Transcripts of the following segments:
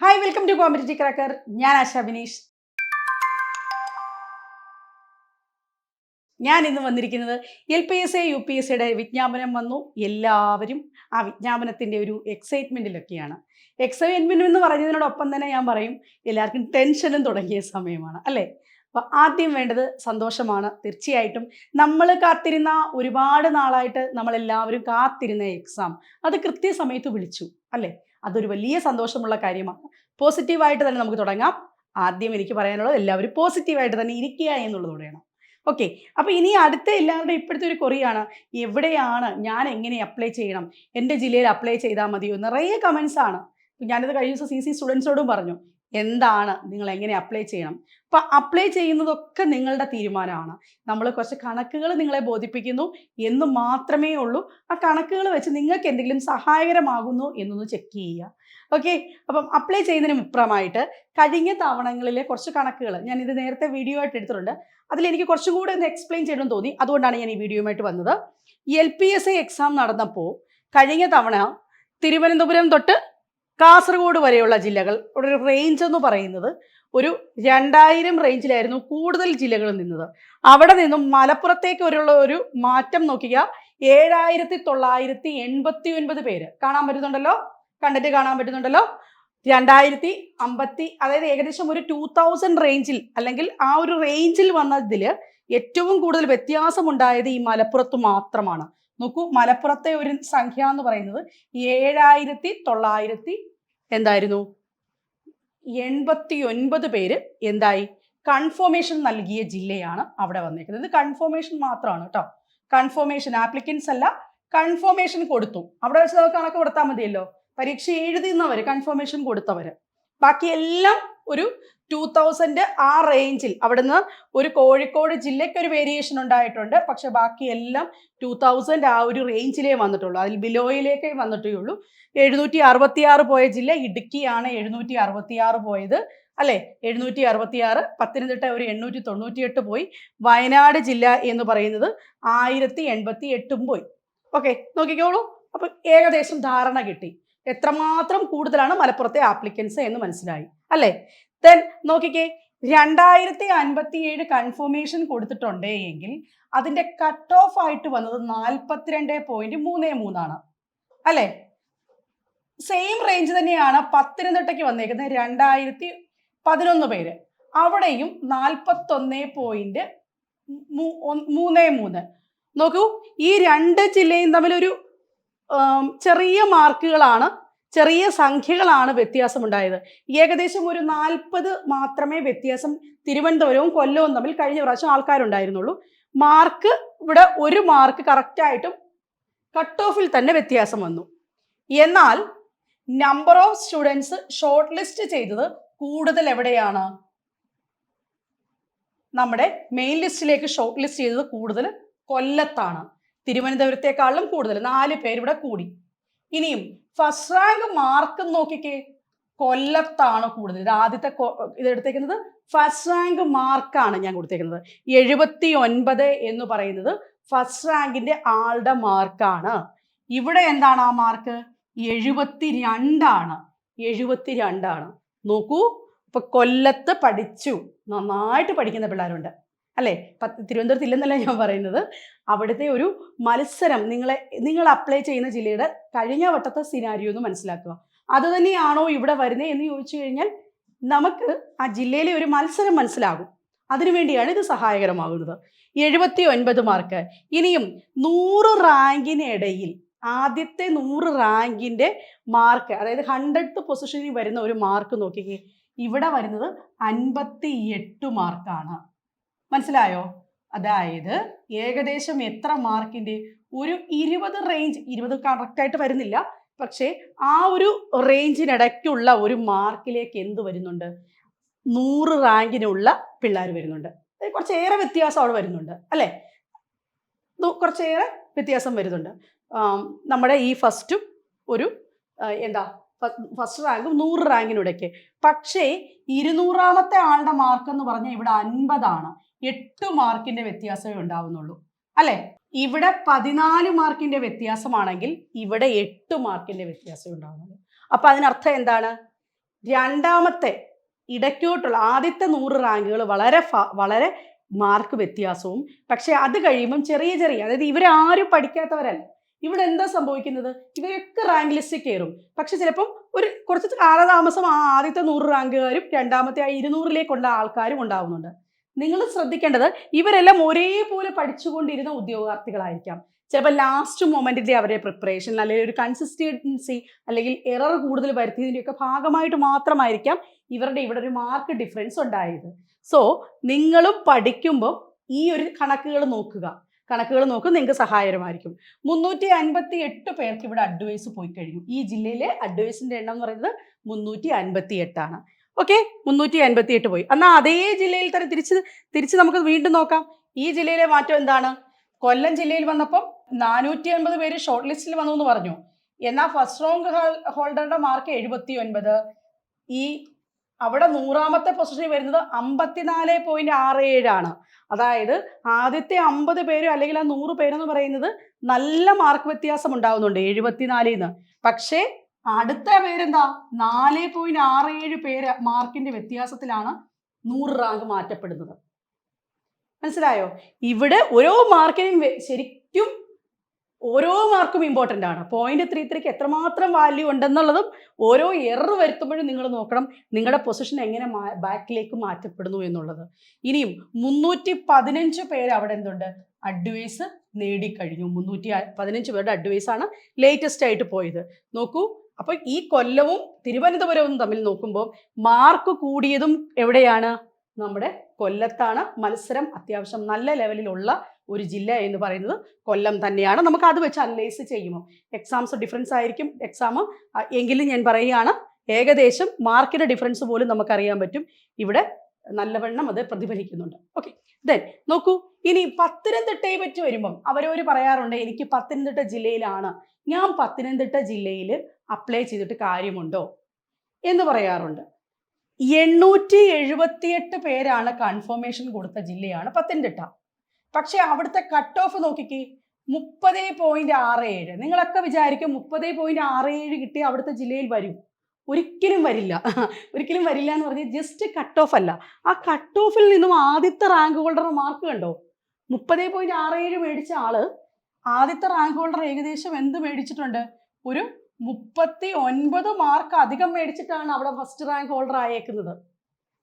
Hi welcome to competitive cracker ഞാൻ ആശ ബിനീഷ് ഞാൻ ഇന്ന് വന്നിരിക്കുന്നത് L P S A U P S സിയുടെ വിജ്ഞാപനം വന്നു. എല്ലാവരും ആ വിജ്ഞാപനത്തിന്റെ ഒരു എക്സൈറ്റ്മെന്റിലൊക്കെയാണ് എക്സൈറ്റ്മെന്റ് എന്ന് പറയുന്നതിനോടൊപ്പം തന്നെ ഞാൻ പറയും എല്ലാവർക്കും ടെൻഷനും തുടങ്ങിയ സമയമാണ് അല്ലേ? അപ്പോൾ ആദ്യം വേണ്ടത് സന്തോഷമാണ്. തീർച്ചയായിട്ടും നമ്മൾ കാത്തിരുന്ന ഒരുപാട് നാളായിട്ട് നമ്മളെല്ലാവരും കാത്തിരുന്ന എക്സാം അത് കൃത്യസമയത്ത് വിളിച്ചു അല്ലേ? അതൊരു വലിയ സന്തോഷമുള്ള കാര്യമാണ്. പോസിറ്റീവായിട്ട് തന്നെ നമുക്ക് തുടങ്ങാം. ആദ്യം എനിക്ക് പറയാനുള്ളത് എല്ലാവരും പോസിറ്റീവായിട്ട് തന്നെ ഇരിക്കുക എന്നുള്ളതോടെയാണ്. ഓക്കെ. അപ്പോൾ ഇനി അടുത്ത എല്ലാവരുടെയും ഇപ്പോഴത്തെ ഒരു കൊറിയാണ്. എവിടെയാണ് ഞാൻ എങ്ങനെ അപ്ലൈ ചെയ്യണം? എന്റെ ജില്ലയിൽ അപ്ലൈ ചെയ്താൽ മതിയോ? നിറയെ കമൻസ് ആണ്. ഞാനിത് കഴിഞ്ഞ ദിവസം സി സി സ്റ്റുഡൻസോടും പറഞ്ഞു. എന്താണ് നിങ്ങൾ എങ്ങനെ അപ്ലൈ ചെയ്യണം? അപ്പം അപ്ലൈ ചെയ്യുന്നതൊക്കെ നിങ്ങളുടെ തീരുമാനമാണ്. നമ്മൾ കുറച്ച് കണക്കുകൾ നിങ്ങളെ ബോധിപ്പിക്കുന്നു എന്ന് മാത്രമേ ഉള്ളൂ. ആ കണക്കുകൾ വെച്ച് നിങ്ങൾക്ക് എന്തെങ്കിലും സഹായകരമാകുന്നു എന്നൊന്ന് ചെക്ക് ചെയ്യുക. ഓക്കെ അപ്പം അപ്ലൈ ചെയ്യുന്നതിന് മുപ്പുറമായിട്ട് കഴിഞ്ഞ തവണങ്ങളിലെ കുറച്ച് കണക്കുകൾ ഞാൻ ഇത് നേരത്തെ വീഡിയോ ആയിട്ട് എടുത്തിട്ടുണ്ട്. അതിൽ എനിക്ക് കുറച്ചും കൂടെ ഒന്ന് എക്സ്പ്ലെയിൻ ചെയ്യണമെന്ന് തോന്നി. അതുകൊണ്ടാണ് ഞാൻ ഈ വീഡിയോയുമായിട്ട് വന്നത്. എൽ പി എസ് എക്സാം നടന്നപ്പോൾ കഴിഞ്ഞ തവണ തിരുവനന്തപുരം തൊട്ട് കാസർഗോഡ് വരെയുള്ള ജില്ലകൾ ഒരു റേഞ്ച് എന്ന് പറയുന്നത് ഒരു രണ്ടായിരം റേഞ്ചിലായിരുന്നു കൂടുതൽ ജില്ലകൾ നിന്നത്. അവിടെ നിന്നും മലപ്പുറത്തേക്ക് വരെയുള്ള ഒരു മാറ്റം നോക്കിയ ഏഴായിരത്തി തൊള്ളായിരത്തി എൺപത്തി ഒൻപത് പേര്. കാണാൻ പറ്റുന്നുണ്ടല്ലോ? കണ്ടിട്ട് കാണാൻ പറ്റുന്നുണ്ടല്ലോ? രണ്ടായിരത്തി അമ്പത്തി അതായത് ഏകദേശം ഒരു ടൂ തൗസൻഡ് റേഞ്ചിൽ അല്ലെങ്കിൽ ആ ഒരു റേഞ്ചിൽ വന്നതിൽ ഏറ്റവും കൂടുതൽ വ്യത്യാസമുണ്ടായത് ഈ മലപ്പുറത്ത് മാത്രമാണ്. നോക്കൂ മലപ്പുറത്തെ ഒരു സംഖ്യ എന്ന് പറയുന്നത് ഏഴായിരത്തി തൊള്ളായിരത്തി എന്തായിരുന്നു? എൺപത്തി ഒൻപത് പേര് എന്തായി? കൺഫോമേഷൻ നൽകിയ ജില്ലയാണ് അവിടെ വന്നേക്കുന്നത്. ഇത് കൺഫോമേഷൻ മാത്രമാണ് കേട്ടോ. കൺഫോമേഷൻ ആപ്ലിക്കൻസ് അല്ല കൺഫോമേഷൻ കൊടുത്തു. അവിടെ വെച്ച് നമുക്ക് കണക്ക് കൊടുത്താൽ മതിയല്ലോ. പരീക്ഷ എഴുതുന്നവർ കൺഫോമേഷൻ കൊടുത്തവർ ബാക്കിയെല്ലാം ഒരു ടൂ തൗസൻഡ് ആ റേഞ്ചിൽ അവിടുന്ന് ഒരു കോഴിക്കോട് ജില്ലയ്ക്ക് ഒരു വേരിയേഷൻ ഉണ്ടായിട്ടുണ്ട്. പക്ഷെ ബാക്കിയെല്ലാം ടൂ തൗസൻഡ് ആ ഒരു റേഞ്ചിലേ വന്നിട്ടുള്ളൂ. അതിൽ ബിലോയിലേക്കേ വന്നിട്ടേ ഉള്ളൂ. എഴുന്നൂറ്റി അറുപത്തിയാറ് പോയ ജില്ല ഇടുക്കിയാണ് എഴുന്നൂറ്റി അറുപത്തിയാറ് പോയത്. അല്ലെ? എഴുന്നൂറ്റി അറുപത്തിയാറ് പത്തനംതിട്ട ഒരു എണ്ണൂറ്റി തൊണ്ണൂറ്റിയെട്ട് പോയി. വയനാട് ജില്ല എന്ന് പറയുന്നത് ആയിരത്തി എൺപത്തി എട്ടും പോയി. ഓക്കെ നോക്കിക്കോളൂ. അപ്പൊ ഏകദേശം ധാരണ കിട്ടി. എത്രമാത്രം കൂടുതലാണ് മലപ്പുറത്തെ ആപ്ലിക്കൻസ് എന്ന് മനസ്സിലായി. അല്ലേ? ദെൻ നോക്കിക്കേ രണ്ടായിരത്തി അൻപത്തി ഏഴ് കൺഫർമേഷൻ കൊടുത്തിട്ടുണ്ട് എങ്കിൽ അതിന്റെ കട്ട് ഓഫ് ആയിട്ട് വന്നത് നാൽപ്പത്തിരണ്ട് പോയിന്റ് മൂന്ന് മൂന്നാണ്. അല്ലെ? സെയിം റേഞ്ച് തന്നെയാണ് പത്തനംതിട്ടയ്ക്ക് വന്നേക്കുന്നത് രണ്ടായിരത്തി പതിനൊന്ന് പേര്. അവിടെയും നാൽപ്പത്തൊന്ന് പോയിന്റ് മൂന്ന് മൂന്ന്. നോക്കൂ ഈ രണ്ട് ജില്ലയും തമ്മിലൊരു ചെറിയ മാർക്കുകളാണ് ചെറിയ സംഖ്യകളാണ് വ്യത്യാസമുണ്ടായത്. ഏകദേശം ഒരു നാൽപ്പത് മാത്രമേ വ്യത്യാസം തിരുവനന്തപുരവും കൊല്ലവും തമ്മിൽ കഴിഞ്ഞ പ്രാവശ്യം ആൾക്കാരുണ്ടായിരുന്നുള്ളൂ. മാർക്ക് ഇവിടെ ഒരു മാർക്ക് കറക്റ്റായിട്ടും കട്ട് ഓഫിൽ തന്നെ വ്യത്യാസം വന്നു. എന്നാൽ number of students short list ചെയ്തത് കൂടുതൽ എവിടെയാണ്? നമ്മുടെ മെയിൻ ലിസ്റ്റിലേക്ക് ഷോർട്ട് ലിസ്റ്റ് ചെയ്തത് കൂടുതൽ കൊല്ലത്താണ്. തിരുവനന്തപുരത്തെക്കാളും കൂടുതൽ. നാല് പേരിവിടെ കൂടി. ഇനിയും ഫസ്റ്റ് റാങ്ക് മാർക്ക് നോക്കിക്കേ. കൊല്ലത്താണ് കൂടുതൽ. ഇത് ആദ്യത്തെ ഇത് എടുത്തേക്കുന്നത് ഫസ്റ്റ് റാങ്ക് മാർക്കാണ് ഞാൻ കൊടുത്തേക്കുന്നത്. എഴുപത്തി ഒൻപത് എന്ന് പറയുന്നത് ഫസ്റ്റ് റാങ്കിന്റെ ആളുടെ മാർക്കാണ് ഇവിടെ എന്താണ് ആ മാർക്ക് എഴുപത്തി രണ്ടാണ് എഴുപത്തി രണ്ടാണ് നോക്കൂ. ഇപ്പൊ കൊല്ലത്ത് പഠിച്ചു. നന്നായിട്ട് പഠിക്കുന്ന പിള്ളേരുണ്ട്. അല്ലേ? തിരുവനന്തപുരത്ത് ഇല്ലെന്നല്ല ഞാൻ പറയുന്നത്. അവിടുത്തെ ഒരു മത്സരം നിങ്ങളെ നിങ്ങൾ അപ്ലൈ ചെയ്യുന്ന ജില്ലയുടെ കഴിഞ്ഞ വട്ടത്തെ സിനാരിയോ എന്ന് മനസ്സിലാക്കുക. അത് തന്നെയാണോ ഇവിടെ വരുന്നത് എന്ന് ചോദിച്ചു കഴിഞ്ഞാൽ നമുക്ക് ആ ജില്ലയിലെ ഒരു മത്സരം മനസ്സിലാകും. അതിനുവേണ്ടിയാണ് ഇത് സഹായകരമാകുന്നത്. എഴുപത്തി ഒൻപത് മാർക്ക് ഇനിയും നൂറ് റാങ്കിനിടയിൽ ആദ്യത്തെ നൂറ് റാങ്കിന്റെ മാർക്ക് അതായത് ഹൺഡ്രഡ് പൊസിഷനിൽ വരുന്ന ഒരു മാർക്ക് നോക്കിക്കേ. ഇവിടെ വരുന്നത് അൻപത്തി എട്ട് മാർക്കാണ് മനസ്സിലായോ? അതായത് ഏകദേശം എത്ര മാർക്കിന്റെ? ഒരു ഇരുപത് റേഞ്ച് ഇരുപത് കറക്റ്റായിട്ട് വരുന്നില്ല. പക്ഷേ ആ ഒരു റേഞ്ചിനിടയ്ക്കുള്ള ഒരു മാർക്കിലേക്ക് എന്ത് വരുന്നുണ്ട്? നൂറ് റാങ്കിനുള്ള പിള്ളേർ വരുന്നുണ്ട്. കുറച്ചേറെ വ്യത്യാസം അവിടെ വരുന്നുണ്ട് അല്ലേ? കുറച്ചേറെ വ്യത്യാസം വരുന്നുണ്ട്. നമ്മുടെ ഈ ഫസ്റ്റും ഒരു എന്താ ഫസ്റ്റ് റാങ്കും നൂറ് റാങ്കിനിടയ്ക്ക് പക്ഷേ ഇരുന്നൂറാമത്തെ ആളുടെ മാർക്ക് എന്ന് പറഞ്ഞാൽ ഇവിടെ അൻപതാണ്. എട്ട് മാർക്കിന്റെ വ്യത്യാസമേ ഉണ്ടാവുന്നുള്ളൂ. അല്ലെ? ഇവിടെ പതിനാല് മാർക്കിന്റെ വ്യത്യാസമാണെങ്കിൽ ഇവിടെ എട്ട് മാർക്കിന്റെ വ്യത്യാസമേ ഉണ്ടാവുന്നുള്ളൂ. അപ്പൊ അതിനർത്ഥം എന്താണ്? രണ്ടാമത്തെ ഇടയ്ക്കോട്ടുള്ള ആദ്യത്തെ നൂറ് റാങ്കുകൾ വളരെ വളരെ മാർക്ക് വ്യത്യാസവും. പക്ഷെ അത് കഴിയുമ്പം ചെറിയ ചെറിയ അതായത് ഇവരാരും പഠിക്കാത്തവരല്ല. ഇവിടെ എന്താ സംഭവിക്കുന്നത്? ഇവരൊക്കെ റാങ്ക് ലിസ്റ്റിൽ കയറും. പക്ഷെ ചിലപ്പം ഒരു കുറച്ച് കാലതാമസം ആ ആദ്യത്തെ നൂറ് റാങ്കുകാരും രണ്ടാമത്തെ ആ ഇരുന്നൂറിലേക്കുള്ള ആൾക്കാരും ഉണ്ടാവുന്നുണ്ട്. നിങ്ങൾ ശ്രദ്ധിക്കേണ്ടത് ഇവരെല്ലാം ഒരേപോലെ പഠിച്ചുകൊണ്ടിരുന്ന ഉദ്യോഗാർത്ഥികളായിരിക്കാം. ചിലപ്പോൾ ലാസ്റ്റ് മൊമെന്റിന്റെ അവരുടെ പ്രിപ്പറേഷൻ അല്ലെങ്കിൽ ഒരു കൺസിസ്റ്റൻസി അല്ലെങ്കിൽ എറർ കൂടുതൽ വരുത്തിയതിന്റെയൊക്കെ ഭാഗമായിട്ട് മാത്രമായിരിക്കാം ഇവരുടെ ഇവിടെ ഒരു മാർക്ക് ഡിഫറൻസ് ഉണ്ടായത്. സോ നിങ്ങളും പഠിക്കുമ്പോൾ ഈ ഒരു കണക്കുകൾ നോക്കുക. കണക്കുകൾ നോക്കും നിങ്ങൾക്ക് സഹായകരമായിരിക്കും. മുന്നൂറ്റി അൻപത്തി എട്ട് പേർക്ക് ഇവിടെ അഡ്വൈസ് പോയി കഴിഞ്ഞു. ഈ ജില്ലയിലെ അഡ്വൈസിന്റെ എണ്ണം എന്ന് പറയുന്നത് മുന്നൂറ്റി അൻപത്തി എട്ടാണ് ഓക്കെ മുന്നൂറ്റി അൻപത്തി എട്ട് പോയി. എന്നാൽ അതേ ജില്ലയിൽ തന്നെ തിരിച്ച് തിരിച്ച് നമുക്ക് വീണ്ടും നോക്കാം. ഈ ജില്ലയിലെ മാറ്റം എന്താണ്? കൊല്ലം ജില്ലയിൽ വന്നപ്പം നാനൂറ്റി അൻപത് പേര് ഷോർട്ട് ലിസ്റ്റിൽ വന്നു എന്ന് പറഞ്ഞു. എന്നാൽ ഫസ്റ്റ് റാങ്ക് ഹോൾഡറുടെ മാർക്ക് എഴുപത്തി ഒൻപത് ഈ അവിടെ നൂറാമത്തെ പൊസിഷനിൽ വരുന്നത് അമ്പത്തിനാല് പോയിന്റ് ആറ് ഏഴാണ് അതായത് ആദ്യത്തെ അമ്പത് പേര് അല്ലെങ്കിൽ ആ നൂറ് പേരെന്ന് പറയുന്നത് നല്ല മാർക്ക് വ്യത്യാസം ഉണ്ടാവുന്നുണ്ട് എഴുപത്തിനാലിൽ നിന്ന് പക്ഷേ അടുത്ത പേരെന്താ? നാല് പോയിന്റ് ആറ് ഏഴ് പേര് മാർക്കിന്റെ വ്യത്യാസത്തിലാണ് നൂറ് റാങ്ക് മാറ്റപ്പെടുന്നത്. മനസ്സിലായോ? ഇവിടെ ഓരോ മാർക്കിനും ശരിക്കും ഓരോ മാർക്കും ഇമ്പോർട്ടന്റ് ആണ്. പോയിന്റ് ത്രീ ത്രീക്ക് എത്രമാത്രം വാല്യൂ ഉണ്ടെന്നുള്ളതും ഓരോ എറർ വരുത്തുമ്പോഴും നിങ്ങൾ നോക്കണം നിങ്ങളുടെ പൊസിഷൻ എങ്ങനെ ബാക്കിലേക്ക് മാറ്റപ്പെടുന്നു എന്നുള്ളത്. ഇനിയും മുന്നൂറ്റി പതിനഞ്ച് പേര് അവിടെ എന്തുണ്ട്? അഡ്വൈസ് നേടിക്കഴിഞ്ഞു. മുന്നൂറ്റി പതിനഞ്ച് പേരുടെ അഡ്വൈസ് ആണ് ലേറ്റസ്റ്റ് ആയിട്ട് പോയത്. നോക്കൂ അപ്പോൾ ഈ കൊല്ലവും തിരുവനന്തപുരവും തമ്മിൽ നോക്കുമ്പോൾ മാർക്ക് കൂടിയതും എവിടെയാണ്? നമ്മുടെ കൊല്ലത്താണ് മത്സരം അത്യാവശ്യം നല്ല ലെവലിലുള്ള ഒരു ജില്ല എന്ന് പറയുന്നത് കൊല്ലം തന്നെയാണ്. നമുക്ക് അത് വെച്ച് അനലൈസ് ചെയ്യുമ്പോൾ എക്സാംസ് ഡിഫറൻസ് ആയിരിക്കും എക്സാം എങ്കിലും ഞാൻ പറയുകയാണ് ഏകദേശം മാർക്കിന്റെ ഡിഫറൻസ് പോലും നമുക്കറിയാൻ പറ്റും. ഇവിടെ നല്ലവണ്ണം അത് പ്രതിഫലിക്കുന്നുണ്ട്. ഓക്കെ ദെൻ നോക്കൂ ഇനി പത്തനംതിട്ടയെ പറ്റി വരുമ്പം അവരവർ പറയാറുണ്ട് എനിക്ക് പത്തനംതിട്ട ജില്ലയിലാണ് ഞാൻ പത്തനംതിട്ട ജില്ലയിൽ അപ്ലൈ ചെയ്തിട്ട് കാര്യമുണ്ടോ എന്ന് പറയാറുണ്ട്. എണ്ണൂറ്റി എഴുപത്തിയെട്ട് പേരാണ് കൺഫർമേഷൻ കൊടുത്ത ജില്ലയാണ് പത്തനംതിട്ട. പക്ഷെ അവിടുത്തെ കട്ട് ഓഫ് നോക്കിക്കേ മുപ്പത് പോയിന്റ് ആറ് ഏഴ്. നിങ്ങളൊക്കെ വിചാരിക്കും മുപ്പത് പോയിന്റ് ആറ് ഏഴ് കിട്ടി അവിടുത്തെ ജില്ലയിൽ വരും. ഒരിക്കലും വരില്ല. ഒരിക്കലും വരില്ല എന്ന് പറഞ്ഞാൽ ജസ്റ്റ് കട്ട് ഓഫ് അല്ല. ആ കട്ട് ഓഫിൽ നിന്നും ആദ്യത്തെ റാങ്ക് ഹോൾഡറുടെ മാർക്ക് കണ്ടോ? മുപ്പത് പോയിന്റ് ആറ് ഏഴ് മേടിച്ച ആൾ ആദ്യത്തെ റാങ്ക് ഹോൾഡർ ഏകദേശം എന്ത് മേടിച്ചിട്ടുണ്ട്? ഒരു മുപ്പത്തി ഒൻപത് മാർക്ക് അധികം മേടിച്ചിട്ടാണ് അവിടെ ഫസ്റ്റ് റാങ്ക് ഹോൾഡർ ആയേക്കുന്നത്.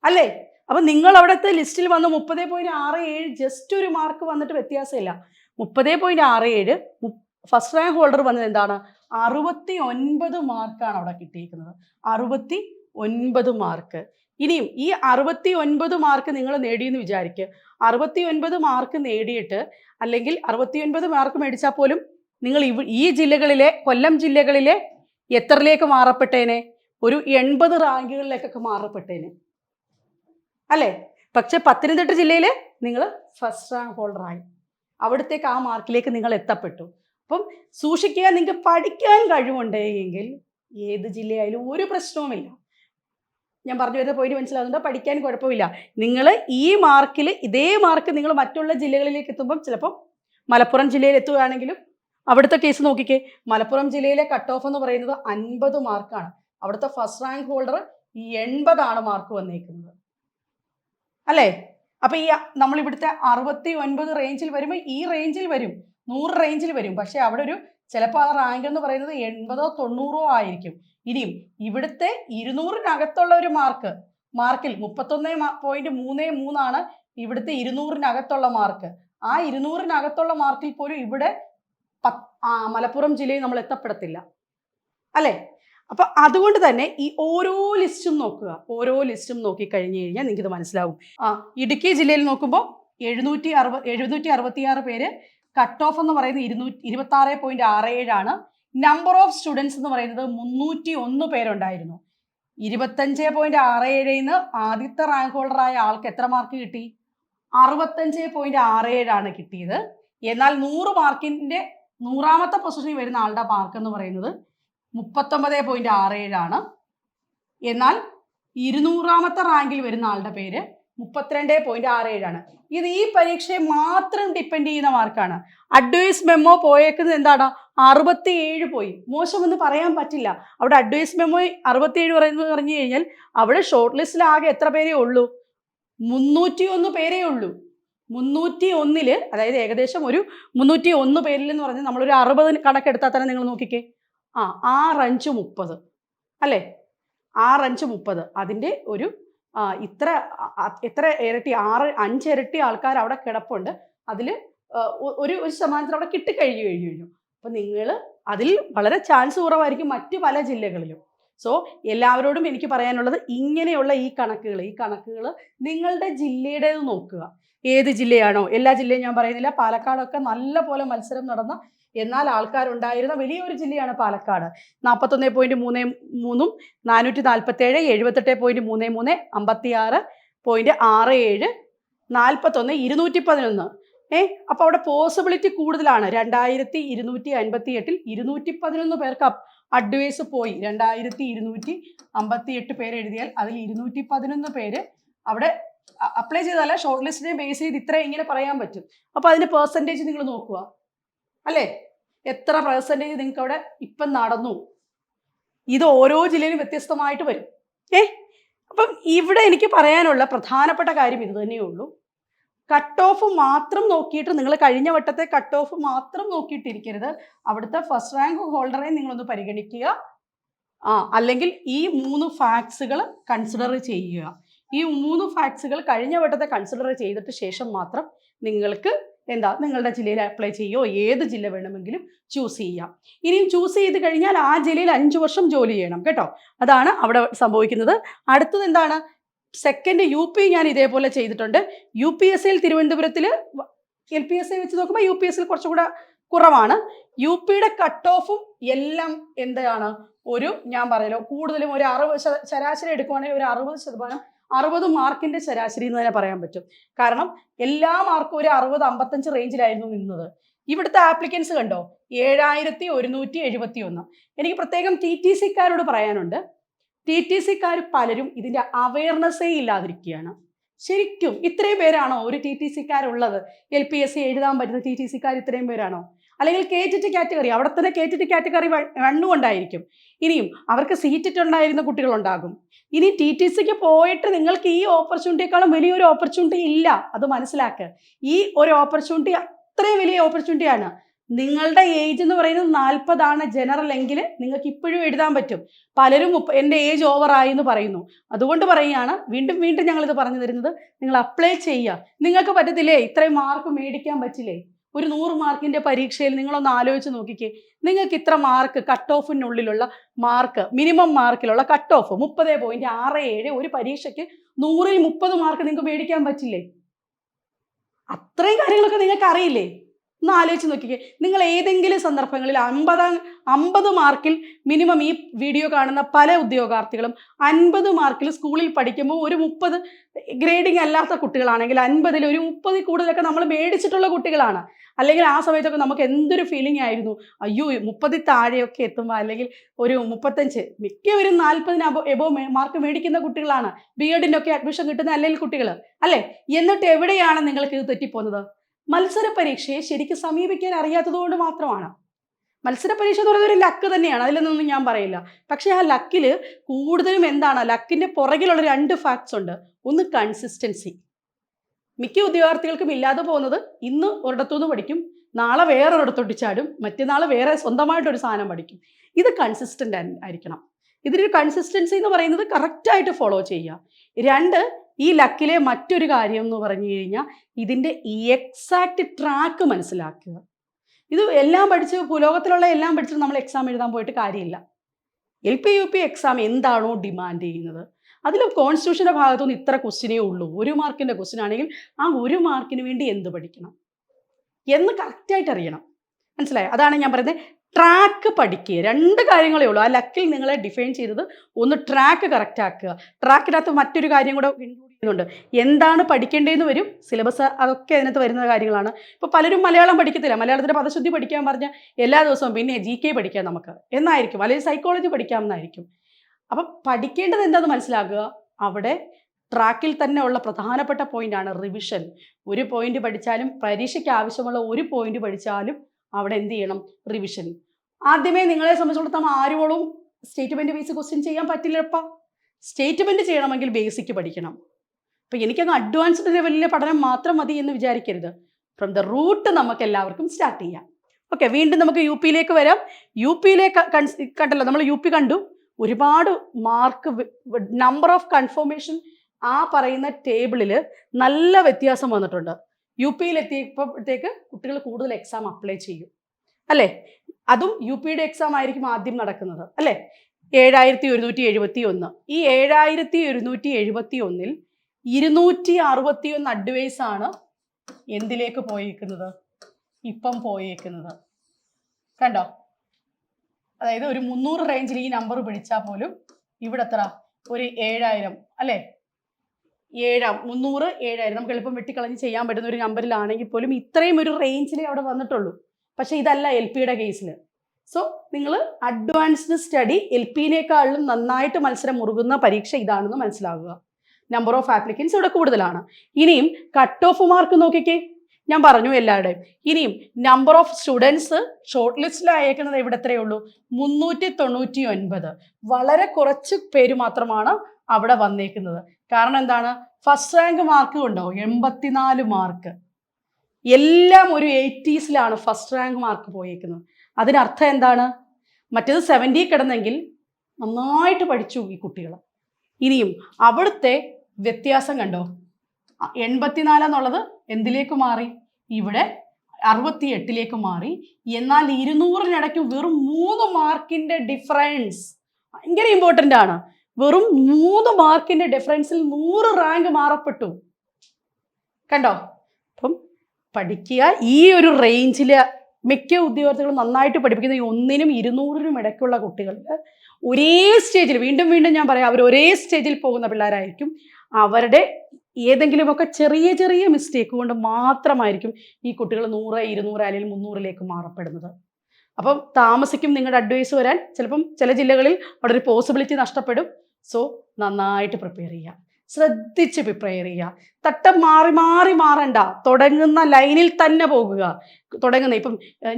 അല്ലേ? അപ്പൊ നിങ്ങൾ അവിടുത്തെ ലിസ്റ്റിൽ വന്ന് മുപ്പത് പോയിന്റ് ആറ് ഏഴ് ജസ്റ്റ് ഒരു മാർക്ക് വന്നിട്ട് വ്യത്യാസമില്ല. മുപ്പത് പോയിന്റ് ആറ് ഏഴ് ഫസ്റ്റ് റാങ്ക് ഹോൾഡർ വന്നത് എന്താണ്? അറുപത്തി ഒൻപത് മാർക്കാണ് അവിടെ കിട്ടിയിരിക്കുന്നത്. അറുപത്തി ഒൻപത് മാർക്ക്. ഇനിയും ഈ അറുപത്തി ഒൻപത് മാർക്ക് നിങ്ങൾ നേടിയെന്ന് വിചാരിക്കുക അറുപത്തി ഒൻപത് മാർക്ക് നേടിയിട്ട് അല്ലെങ്കിൽ അറുപത്തി ഒൻപത് മാർക്ക് മേടിച്ചാൽ പോലും നിങ്ങൾ ഈ ജില്ലകളിലെ കൊല്ലം ജില്ലകളിലെ എത്രയിലേക്ക് മാറപ്പെട്ടേനെ? ഒരു എൺപത് റാങ്കുകളിലേക്കൊക്കെ മാറപ്പെട്ടേനെ. അല്ലേ? പക്ഷെ പത്തനംതിട്ട ജില്ലയിൽ നിങ്ങൾ ഫസ്റ്റ് റാങ്ക് ഹോൾഡറായി. അവിടത്തേക്ക് ആ മാർക്കിലേക്ക് നിങ്ങൾ എത്തപ്പെട്ടു. അപ്പം സൂക്ഷിക്കുക നിങ്ങൾക്ക് പഠിക്കാൻ കഴിവുണ്ടെങ്കിൽ ഏത് ജില്ലയായാലും ഒരു പ്രശ്നവുമില്ല. ഞാൻ പറഞ്ഞു വരുന്ന പോയിന്റ് മനസ്സിലാകുന്നുണ്ട് പഠിക്കാൻ കുഴപ്പമില്ല. നിങ്ങൾ ഈ മാർക്കിൽ ഇതേ മാർക്ക് നിങ്ങൾ മറ്റുള്ള ജില്ലകളിലേക്ക് എത്തുമ്പം ചിലപ്പം മലപ്പുറം ജില്ലയിൽ എത്തുകയാണെങ്കിലും അവിടുത്തെ കേസ് നോക്കിക്കേ. മലപ്പുറം ജില്ലയിലെ കട്ട് ഓഫ് എന്ന് പറയുന്നത് അൻപത് മാർക്കാണ് അവിടുത്തെ ഫസ്റ്റ് റാങ്ക് ഹോൾഡർ എൺപതാണ് മാർക്ക് വന്നേക്കുന്നത്. അല്ലേ? അപ്പൊ ഈ നമ്മൾ ഇവിടുത്തെ അറുപത്തി ഒൻപത് റേഞ്ചിൽ വരുമ്പോൾ ഈ റേഞ്ചിൽ വരും. നൂറ് റേഞ്ചിൽ വരും. പക്ഷെ അവിടെ ഒരു ചിലപ്പോൾ ആ റാങ്ക് എന്ന് പറയുന്നത് എൺപതോ തൊണ്ണൂറോ ആയിരിക്കും. ഇനിയും ഇവിടുത്തെ ഇരുന്നൂറിനകത്തുള്ള ഒരു മാർക്ക് മാർക്കിൽ മുപ്പത്തൊന്ന് പോയിന്റ് മൂന്ന് മൂന്നാണ് ഇവിടുത്തെ ഇരുന്നൂറിനകത്തുള്ള മാർക്ക് ആ ഇരുന്നൂറിനകത്തുള്ള മാർക്കിൽ പോലും ഇവിടെ മലപ്പുറം ജില്ലയിൽ നമ്മൾ എത്തപ്പെടത്തില്ല. അല്ലേ? അപ്പൊ അതുകൊണ്ട് തന്നെ ഈ ഓരോ ലിസ്റ്റും നോക്കുക. ഓരോ ലിസ്റ്റും നോക്കി കഴിഞ്ഞു കഴിഞ്ഞാൽ നിങ്ങൾക്ക് ഇത് മനസ്സിലാവും. ആ ഇടുക്കി ജില്ലയിൽ നോക്കുമ്പോൾ എഴുന്നൂറ്റി അറുപ എഴുന്നൂറ്റി അറുപത്തിയാറ് പേര് കട്ട് ഓഫ് എന്ന് പറയുന്നത് ഇരുന്നൂറ്റി ഇരുപത്തി ആറ് പോയിന്റ് ആറ് ഏഴാണ് നമ്പർ ഓഫ് സ്റ്റുഡൻസ് എന്ന് പറയുന്നത് മുന്നൂറ്റി ഒന്ന് പേരുണ്ടായിരുന്നു. ഇരുപത്തഞ്ച് പോയിന്റ് ആറ് ഏഴിൽ നിന്ന് ആദ്യത്തെ റാങ്ക് ഹോൾഡറായ ആൾക്ക് എത്ര മാർക്ക് കിട്ടി? അറുപത്തഞ്ച് പോയിന്റ് ആറ് ഏഴാണ് കിട്ടിയത്. എന്നാൽ നൂറ് മാർക്കിന്റെ നൂറാമത്തെ പൊസിഷനിൽ വരുന്ന ആളുടെ മാർക്ക് എന്ന് പറയുന്നത് മുപ്പത്തൊമ്പത് പോയിന്റ് ആറ് ഏഴാണ് എന്നാൽ ഇരുന്നൂറാമത്തെ റാങ്കിൽ വരുന്ന ആളുടെ പേര് മുപ്പത്തിരണ്ട് പോയിന്റ് ആറ് ഏഴാണ്. ഇത് ഈ പരീക്ഷയെ മാത്രം ഡിപ്പെൻഡ് ചെയ്യുന്ന മാർക്കാണ് അഡ്വൈസ് മെമ്മോ പോയേക്കുന്നത് എന്താണ് അറുപത്തി ഏഴ് പോയി. മോശമെന്ന് പറയാൻ പറ്റില്ല. അവിടെ അഡ്വൈസ് മെമ്മോ അറുപത്തി ഏഴ് പറയുന്നത് പറഞ്ഞു കഴിഞ്ഞാൽ അവിടെ ഷോർട്ട് ലിസ്റ്റിൽ ആകെ എത്ര പേരേ ഉള്ളൂ? മുന്നൂറ്റി ഒന്ന് പേരേ ഉള്ളൂ. മുന്നൂറ്റി ഒന്നിൽ അതായത് ഏകദേശം ഒരു മുന്നൂറ്റി ഒന്ന് പേരിൽ എന്ന് പറഞ്ഞാൽ നമ്മളൊരു അറുപത് കണക്കെടുത്താൽ തന്നെ നിങ്ങൾ നോക്കിക്കേ. ആ ആറഞ്ച് മുപ്പത്. അല്ലേ? ആറഞ്ച് മുപ്പത്. അതിന്റെ ഒരു ഇത്ര എത്ര ഇരട്ടി ആറ് അഞ്ച് ഇരട്ടി ആൾക്കാർ അവിടെ കിടപ്പുണ്ട്. അതിൽ ഒരു ഒരു ശതമാനത്തിൽ അവിടെ കിട്ടിക്കഴിഞ്ഞു കഴിഞ്ഞു കഴിഞ്ഞു അപ്പം നിങ്ങൾ അതിൽ വളരെ ചാൻസ് കുറവായിരിക്കും മറ്റു പല ജില്ലകളിലും. സോ എല്ലാവരോടും എനിക്ക് പറയാനുള്ളത് ഇങ്ങനെയുള്ള ഈ കണക്കുകൾ ഈ കണക്കുകൾ നിങ്ങളുടെ ജില്ലയുടേത് നോക്കുക. ഏത് ജില്ലയാണോ? എല്ലാ ജില്ലയും ഞാൻ പറയുന്നില്ല. പാലക്കാടൊക്കെ നല്ല പോലെ മത്സരം നടന്ന എന്നാൽ ആൾക്കാരുണ്ടായിരുന്ന വലിയൊരു ജില്ലയാണ് പാലക്കാട്. നാൽപ്പത്തൊന്ന് പോയിന്റ് മൂന്ന് മൂന്നും നാനൂറ്റി നാൽപ്പത്തേഴ് എഴുപത്തെട്ട് പോയിന്റ് മൂന്ന് മൂന്ന് അമ്പത്തി ആറ് പോയിന്റ് ആറ് ഏഴ് നാൽപ്പത്തൊന്ന് ഇരുന്നൂറ്റി പതിനൊന്ന് ഏ അപ്പോൾ അവിടെ പോസിബിലിറ്റി കൂടുതലാണ്. രണ്ടായിരത്തി ഇരുന്നൂറ്റി അൻപത്തി എട്ടിൽ ഇരുന്നൂറ്റി പതിനൊന്ന് പേർക്ക് അഡ്വൈസ് പോയി. രണ്ടായിരത്തി ഇരുന്നൂറ്റി അമ്പത്തി എട്ട് പേര് എഴുതിയാൽ അതിൽ ഇരുന്നൂറ്റി പതിനൊന്ന് പേര് അവിടെ അപ്ലൈ ചെയ്താല ഷോർട്ട് ലിസ്റ്റിനെ ബേസ് ചെയ്ത് ഇത്ര ഇങ്ങനെ പറയാൻ പറ്റും. അപ്പോൾ അതിന്റെ പേഴ്സന്റേജ് നിങ്ങൾ നോക്കുക. അല്ലേ? എത്ര പേഴ്സന്റേജ് നിങ്ങൾക്ക് അവിടെ ഇപ്പം നടന്നു? ഇത് ഓരോ ജില്ലയിലും വ്യത്യസ്തമായിട്ട് വരും. ഏ? അപ്പം ഇവിടെ എനിക്ക് പറയാനുള്ള പ്രധാനപ്പെട്ട കാര്യം ഇത് തന്നെയേ ഉള്ളൂ. കട്ട് ഓഫ് മാത്രം നോക്കിയിട്ട് നിങ്ങൾ കഴിഞ്ഞ വട്ടത്തെ കട്ട് ഓഫ് മാത്രം നോക്കിയിട്ടിരിക്കരുത്. അവിടുത്തെ ഫസ്റ്റ് റാങ്ക് ഹോൾഡറെ നിങ്ങളൊന്ന് പരിഗണിക്കുക. ആ അല്ലെങ്കിൽ ഈ മൂന്ന് ഫാക്ട്സുകൾ കൺസിഡർ ചെയ്യുക. ഈ മൂന്ന് ഫാക്ട്സുകൾ കഴിഞ്ഞ വട്ടത്തെ കൺസിഡർ ചെയ്തിട്ട് ശേഷം മാത്രം നിങ്ങൾക്ക് എന്താ നിങ്ങളുടെ ജില്ലയിൽ അപ്ലൈ ചെയ്യോ ഏത് ജില്ല വേണമെങ്കിലും ചൂസ് ചെയ്യാം. ഇനിയും ചൂസ് ചെയ്ത് കഴിഞ്ഞാൽ ആ ജില്ലയിൽ അഞ്ച് വർഷം ജോലി ചെയ്യണം കേട്ടോ. അതാണ് അവിടെ സംഭവിക്കുന്നത്. അടുത്തത് എന്താണ്? സെക്കൻഡ് യു പി ഞാൻ ഇതേപോലെ ചെയ്തിട്ടുണ്ട്. യു പി എസ് സിയിൽ തിരുവനന്തപുരത്തിൽ എൽ പി എസ് സി വെച്ച് നോക്കുമ്പോൾ യു പി എസ് സിയിൽ കുറച്ചുകൂടെ കുറവാണ്. യു പിയുടെ കട്ട് ഓഫും എല്ലാം എന്താണ്? ഒരു ഞാൻ പറയലോ കൂടുതലും ഒരു അറുപത് ശരാശരി എടുക്കുവാണെങ്കിൽ ഒരു അറുപത് ശതമാനം അറുപത് മാർക്കിന്റെ ശരാശരി എന്ന് തന്നെ പറയാൻ പറ്റും. കാരണം എല്ലാ മാർക്കും ഒരു അറുപത് അമ്പത്തഞ്ച് റേഞ്ചിലായിരുന്നു നിന്നത്. ഇവിടുത്തെ ആപ്ലിക്കൻസ് കണ്ടോ? ഏഴായിരത്തി ഒരുന്നൂറ്റി എഴുപത്തി ഒന്ന് എനിക്ക് പ്രത്യേകം ടി ടി സിക്കാരോട് പറയാനുണ്ട്. ടി ടി സിക്കാർ പലരും ഇതിന്റെ അവയർനെസ്സേ ഇല്ലാതിരിക്കുകയാണ്. ശരിക്കും ഇത്രയും പേരാണോ ഒരു ടി ടി സിക്കാരുള്ളത് എൽ പി എസ് സി എഴുതാൻ പറ്റുന്ന ടി ടി സിക്കാർ ഇത്രയും പേരാണോ? അല്ലെങ്കിൽ കെ ടി ടി കാറ്റഗറി അവിടെ തന്നെ ടി കാറ്റഗറി വണ്ണുകൊണ്ടായിരിക്കും. ഇനിയും അവർക്ക് സീറ്റ് ഉണ്ടായിരുന്ന കുട്ടികളുണ്ടാകും ഇനി ടി ടി സിക്ക് പോയിട്ട് നിങ്ങൾക്ക് ഈ ഓപ്പർച്യൂണിറ്റിയെക്കാളും വലിയൊരു ഓപ്പർച്യൂണിറ്റി ഇല്ല. അത് മനസ്സിലാക്ക്. ഈ ഒരു ഓപ്പർച്യൂണിറ്റി അത്രയും വലിയ ഓപ്പർച്യൂണിറ്റിയാണ് നിങ്ങളുടെ ഏജ് എന്ന് പറയുന്നത് നാൽപ്പതാണ് ജനറൽ എങ്കിൽ നിങ്ങൾക്ക് ഇപ്പോഴും എഴുതാൻ പറ്റും. പലരും എന്റെ ഏജ് ഓവറായി എന്ന് പറയുന്നു. അതുകൊണ്ട് പറയുകയാണ് വീണ്ടും വീണ്ടും ഞങ്ങളിത് പറഞ്ഞു തരുന്നത്. നിങ്ങൾ അപ്ലൈ ചെയ്യുക. നിങ്ങൾക്ക് പറ്റത്തില്ലേ? ഇത്രയും മാർക്ക് മേടിക്കാൻ പറ്റില്ലേ? ഒരു നൂറ് മാർക്കിന്റെ പരീക്ഷയിൽ നിങ്ങളൊന്ന് ആലോചിച്ച് നോക്കിക്കേ. നിങ്ങൾക്ക് ഇത്ര മാർക്ക് കട്ട് ഓഫിനുള്ളിലുള്ള മാർക്ക് മിനിമം മാർക്കിലുള്ള കട്ട് ഓഫ് മുപ്പത് പോയിന്റ് ആറ് ഏഴ് ഒരു പരീക്ഷയ്ക്ക് നൂറിൽ മുപ്പത് മാർക്ക് നിങ്ങൾക്ക് മേടിക്കാൻ പറ്റില്ലേ? അത്രയും കാര്യങ്ങളൊക്കെ നിങ്ങൾക്ക് അറിയില്ലേ ഒന്ന് ആലോചിച്ച് നോക്കിക്കേ. നിങ്ങൾ ഏതെങ്കിലും സന്ദർഭങ്ങളിൽ അമ്പതാം അമ്പത് മാർക്കിൽ മിനിമം ഈ വീഡിയോ കാണുന്ന പല ഉദ്യോഗാർത്ഥികളും അൻപത് മാർക്കിൽ സ്കൂളിൽ പഠിക്കുമ്പോൾ ഒരു മുപ്പത് ഗ്രേഡിംഗ് അല്ലാത്ത കുട്ടികളാണെങ്കിൽ അൻപതിൽ ഒരു മുപ്പതിൽ കൂടുതലൊക്കെ നമ്മൾ മേടിച്ചിട്ടുള്ള കുട്ടികളാണ്. അല്ലെങ്കിൽ ആ സമയത്തൊക്കെ നമുക്ക് എന്തൊരു ഫീലിംഗ് ആയിരുന്നു. അയ്യോ മുപ്പതിൽ താഴെയൊക്കെ എത്തുമ്പോൾ അല്ലെങ്കിൽ ഒരു മുപ്പത്തഞ്ച് മിക്കവരും നാൽപ്പതിന് അബോ എബോ മാർക്ക് മേടിക്കുന്ന കുട്ടികളാണ്. ബി എഡിന്റെ ഒക്കെ അഡ്മിഷൻ കിട്ടുന്ന അല്ലെങ്കിൽ കുട്ടികൾ അല്ലേ? എന്നിട്ട് എവിടെയാണ് നിങ്ങൾക്ക് ഇത് തെറ്റിപ്പോകുന്നത് മത്സര പരീക്ഷയെ ശരിക്കും സമീപിക്കാൻ അറിയാത്തതുകൊണ്ട് മാത്രമാണ്. മത്സര പരീക്ഷ എന്ന് പറയുന്നത് ഒരു ലക്ക് തന്നെയാണ്. അതിലൊന്നും ഞാൻ പറയില്ല. പക്ഷേ ആ ലക്കിൽ കൂടുതലും എന്താണ് ലക്കിന്റെ പുറകിലുള്ള രണ്ട് ഫാക്ട്സ് ഉണ്ട്. ഒന്ന് കൺസിസ്റ്റൻസി മിക്ക ഉദ്യോഗാർത്ഥികൾക്കും ഇല്ലാതെ പോകുന്നത് ഇന്ന് ഒരിടത്തുനിന്ന് പഠിക്കും നാളെ വേറെ ഒരിടത്തോട്ട് ചാടും മറ്റന്നാൾ വേറെ സ്വന്തമായിട്ടൊരു സാധനം പഠിക്കും. ഇത് കൺസിസ്റ്റന്റ് ആയിരിക്കണം. ഇതിനൊരു കൺസിസ്റ്റൻസി എന്ന് പറയുന്നത് കറക്റ്റായിട്ട് ഫോളോ ചെയ്യുക. രണ്ട് ഈ ലക്കിലെ മറ്റൊരു കാര്യം എന്ന് പറഞ്ഞു കഴിഞ്ഞാൽ ഇതിന്റെ എക്സാക്റ്റ് ട്രാക്ക് മനസ്സിലാക്കുക. ഇത് എല്ലാം പഠിച്ച് ലോകത്തിലുള്ള എല്ലാം പഠിച്ചിട്ട് നമ്മൾ എക്സാം എഴുതാൻ പോയിട്ട് കാര്യമില്ല. L P U P exam എന്താണോ ഡിമാൻഡ് ചെയ്യുന്നത്. അതിൽ കോൺസ്റ്റിറ്റ്യൂഷന്റെ ഭാഗത്തുനിന്ന് ഇത്ര ക്വസ്റ്റിനേ ഉള്ളൂ. ഒരു മാർക്കിന്റെ ക്വസ്റ്റ്യൻ ആണെങ്കിൽ ആ ഒരു മാർക്കിന് വേണ്ടി എന്ത് പഠിക്കണം? എന്ന് കറക്റ്റായിട്ട് അറിയണം. മനസ്സിലായോ? അതാണ് ഞാൻ പറയുന്നത് ട്രാക്ക് പഠിക്കുക രണ്ട് കാര്യങ്ങളേ ഉള്ളൂ. ആ ലക്കിൽ നിങ്ങളെ ഡിഫൈൻ ചെയ്തത് ഒന്ന് ട്രാക്ക് കറക്റ്റ് ആക്കുക. ട്രാക്കിനകത്ത് മറ്റൊരു കാര്യം കൂടെ ഇൻക്ലൂഡ് ചെയ്യുന്നുണ്ട്. എന്താണ് പഠിക്കേണ്ടതെന്ന് വരും? സിലബസ് അതൊക്കെ അതിനകത്ത് വരുന്ന കാര്യങ്ങളാണ്. ഇപ്പോൾ പലരും മലയാളം പഠിക്കത്തില്ല. മലയാളത്തിന്റെ പദശുദ്ധി പഠിക്കാൻ പറഞ്ഞാൽ എല്ലാ ദിവസവും പിന്നെ ജി കെ പഠിക്കാം നമുക്ക്. എന്നായിരിക്കും? അല്ലെങ്കിൽ സൈക്കോളജി പഠിക്കാം എന്നായിരിക്കും അപ്പം പഠിക്കേണ്ടത് എന്താണെന്ന് മനസ്സിലാക്കുക? അവിടെ ട്രാക്കിൽ തന്നെ ഉള്ള പ്രധാനപ്പെട്ട പോയിന്റാണ് റിവിഷൻ ഒരു പോയിന്റ് പഠിച്ചാലും പരീക്ഷയ്ക്ക് ആവശ്യമുള്ള ഒരു പോയിന്റ് പഠിച്ചാലും അവിടെ എന്ത് ചെയ്യണം? റിവിഷൻ ആദ്യമേ നിങ്ങളെ സംബന്ധിച്ചിടത്തോളം ആരോളും സ്റ്റേറ്റ്മെന്റ് ബേസ് ക്വസ്റ്റ്യൻ ചെയ്യാൻ പറ്റില്ലപ്പ സ്റ്റേറ്റ്മെന്റ് ചെയ്യണമെങ്കിൽ ബേസിക് പഠിക്കണം. അപ്പം എനിക്കങ്ങ് അഡ്വാൻസ്ഡ് ലെവലിലെ പഠനം മാത്രം മതി എന്ന് വിചാരിക്കരുത്. ഫ്രം ദ റൂട്ട് നമുക്ക് എല്ലാവർക്കും സ്റ്റാർട്ട് ചെയ്യാം. ഓക്കെ വീണ്ടും നമുക്ക് യു പിയിലേക്ക് വരാം. യു പിയിലേക്ക് കണ്ടല്ലോ നമ്മൾ യു പി കണ്ടു. ഒരുപാട് മാർക്ക് നമ്പർ ഓഫ് കൺഫർമേഷൻ ആ പറയുന്ന ടേബിളിൽ നല്ല വ്യത്യാസം വന്നിട്ടുണ്ട്. യു പിയിൽ എത്തിയപ്പോഴത്തേക്ക് കുട്ടികൾ കൂടുതൽ എക്സാം അപ്ലൈ ചെയ്യും. അല്ലേ? അതും യു പിയുടെ എക്സാം ആയിരിക്കും ആദ്യം നടക്കുന്നത്. അല്ലേ? ഏഴായിരത്തി ഒരുന്നൂറ്റി എഴുപത്തി ഒന്ന് ഈ ഏഴായിരത്തി ഒരുന്നൂറ്റി എഴുപത്തി ഒന്നിൽ ഇരുന്നൂറ്റി അറുപത്തി ഒന്ന് അഡ്വൈസ് ആണ് എന്തിലേക്ക് പോയിരിക്കുന്നത് ഇപ്പം പോയിരിക്കുന്നത് കണ്ടോ? അതായത് ഒരു മുന്നൂറ് റേഞ്ചിൽ ഈ നമ്പർ പിടിച്ചാൽ പോലും ഇവിടെ എത്ര ഒരു ഏഴായിരം. അല്ലേ? ഏഴാം മുന്നൂറ് ഏഴായിരം. നമുക്ക് എളുപ്പം വെട്ടിക്കളഞ്ഞ് ചെയ്യാൻ പറ്റുന്ന ഒരു നമ്പറിലാണെങ്കിൽ പോലും ഇത്രയും ഒരു റേഞ്ചിലേ അവിടെ വന്നിട്ടുള്ളൂ. പക്ഷേ ഇതല്ല എൽ പിയുടെ കേസിൽ സോ നിങ്ങൾ അഡ്വാൻസ്ഡ് സ്റ്റഡി എൽ പിനേക്കാളും നന്നായിട്ട് മത്സരം മുറുകുന്ന പരീക്ഷ ഇതാണെന്ന് മനസ്സിലാകുക നമ്പർ ഓഫ് ആപ്ലിക്കൻസ് ഇവിടെ കൂടുതലാണ്. ഇനിയും കട്ട് ഓഫ് മാർക്ക് നോക്കിക്കേ. ഞാൻ പറഞ്ഞു എല്ലാവരുടെയും. ഇനിയും നമ്പർ ഓഫ് സ്റ്റുഡൻസ് ഷോർട്ട് ലിസ്റ്റിൽ അയക്കുന്നത് ഇവിടെ എത്രയേ ഉള്ളൂ? മുന്നൂറ്റി തൊണ്ണൂറ്റി ഒൻപത്. വളരെ കുറച്ച് പേര് മാത്രമാണ് അവിടെ വന്നേക്കുന്നത്. കാരണം എന്താണ്? ഫസ്റ്റ് റാങ്ക് മാർക്ക് ഉണ്ടോ? എൺപത്തിനാല് മാർക്ക് എല്ലാം ഒരു എയ്റ്റീസിലാണ് ഫസ്റ്റ് റാങ്ക് മാർക്ക് പോയേക്കുന്നത്. അതിനർത്ഥം എന്താണ്? മറ്റേത് സെവന്റി കിടന്നെങ്കിൽ നന്നായിട്ട് പഠിച്ചു ഈ കുട്ടികൾ. ഇനിയും അവിടുത്തെ വ്യത്യാസം കണ്ടോ? എൺപത്തിനാല് എന്നുള്ളത് എന്തിലേക്ക് മാറി? ഇവിടെ അറുപത്തി എട്ടിലേക്ക് മാറി. എന്നാൽ ഇരുന്നൂറിനിടയ്ക്ക് വെറും മൂന്ന് മാർക്കിന്റെ ഡിഫറൻസ് ഭയങ്കര ഇമ്പോർട്ടന്റ് ആണ്. വെറും മൂന്ന് മാർക്കിന്റെ ഡിഫറൻസിൽ നൂറ് റാങ്ക് മാറപ്പെട്ടു. കണ്ടോ? അപ്പം പഠിക്കുക ഈ ഒരു റേഞ്ചിൽ മിക്ക ഉദ്യോഗാർത്ഥികളും നന്നായിട്ട് പഠിപ്പിക്കുന്ന ഈ ഒന്നിനും ഇരുന്നൂറിനും ഇടയ്ക്കുള്ള കുട്ടികൾ ഒരേ സ്റ്റേജിൽ വീണ്ടും വീണ്ടും ഞാൻ പറയാം അവർ ഒരേ സ്റ്റേജിൽ പോകുന്ന പിള്ളേരായിരിക്കും. അവരുടെ ഏതെങ്കിലുമൊക്കെ ചെറിയ ചെറിയ മിസ്റ്റേക്ക് കൊണ്ട് മാത്രമായിരിക്കും ഈ കുട്ടികൾ നൂറ് ഇരുന്നൂറ് അല്ലെങ്കിൽ മുന്നൂറിലേക്ക് മാറപ്പെടുന്നത്. അപ്പം താമസിക്കും നിങ്ങളുടെ അഡ്വൈസ് വരാൻ. ചിലപ്പം ചില ജില്ലകളിൽ ഒരു പോസിബിലിറ്റി നഷ്ടപ്പെടും. സോ നന്നായിട്ട് പ്രിപ്പയർ ചെയ്യുക. ശ്രദ്ധിച്ച് പ്രിപ്പയർ ചെയ്യുക. തട്ടം മാറി മാറി മാറണ്ട. തുടങ്ങുന്ന ലൈനിൽ തന്നെ പോകുക. തുടങ്ങുന്ന ഇപ്പം